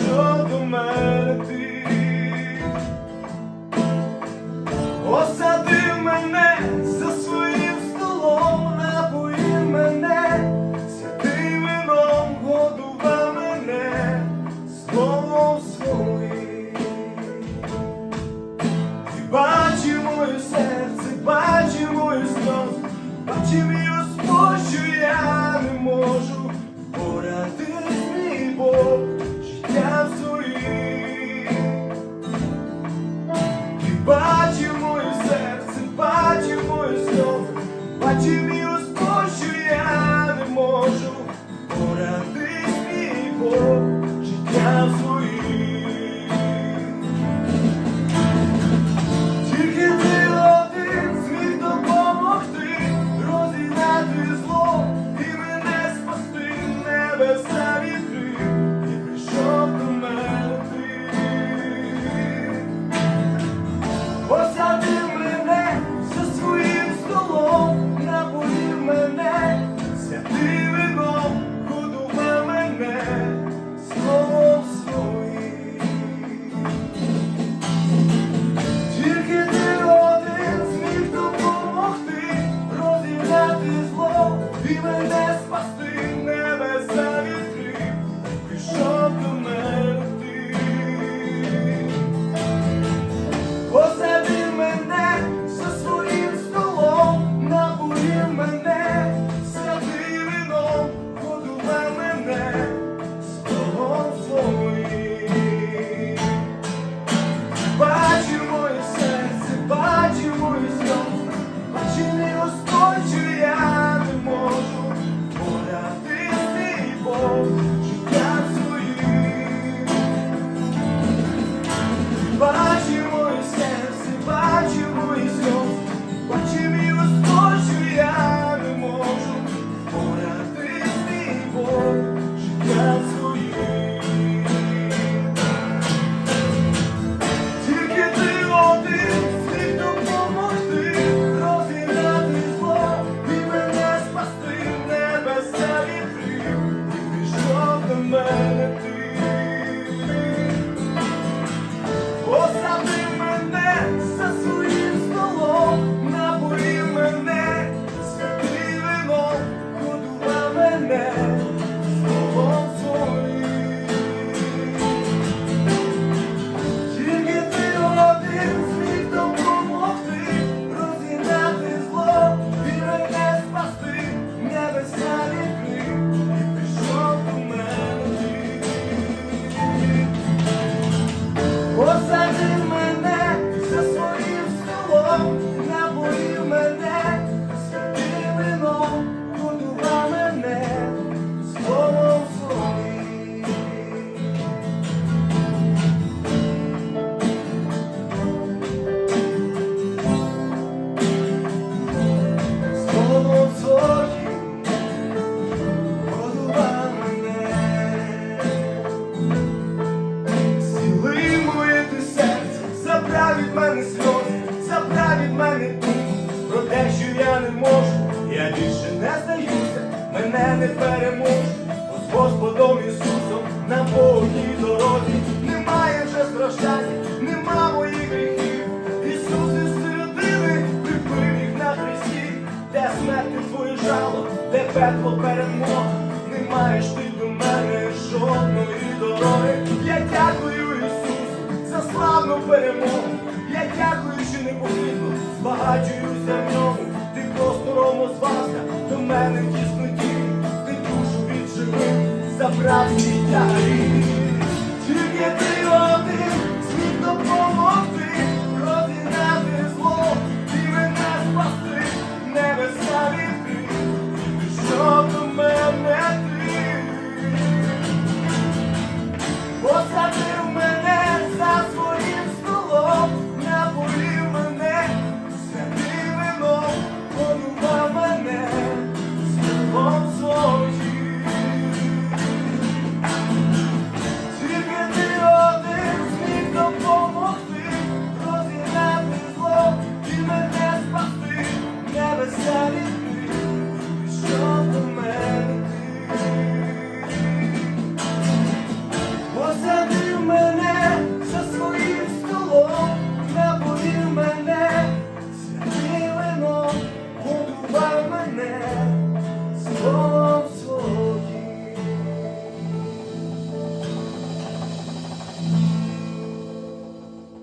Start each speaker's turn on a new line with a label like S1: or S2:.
S1: що до мене ти осадив мене за своїм столом, напоїв мене, святим вином годував мене словом своїм. Ти бачив моє серце, бачив мою сльозу, бачив. but I should. те, що я не можу, я більше не здаюся, мене не переможу, бо з Господом Ісусом на Богій дорозі немає вже страждання, нема моїх гріхів. Ісус із людини припив їх на хресті, де смерть твою жало, де пекло перемог, не маєш ти до мене жодної дороги. Я дякую Ісусу за славну перемогу. Я дякую, що не потрібно збагачуюся в ньому, ти простором озвався до мене в тісноті, ти душу відживи, забрав мій ярі. man.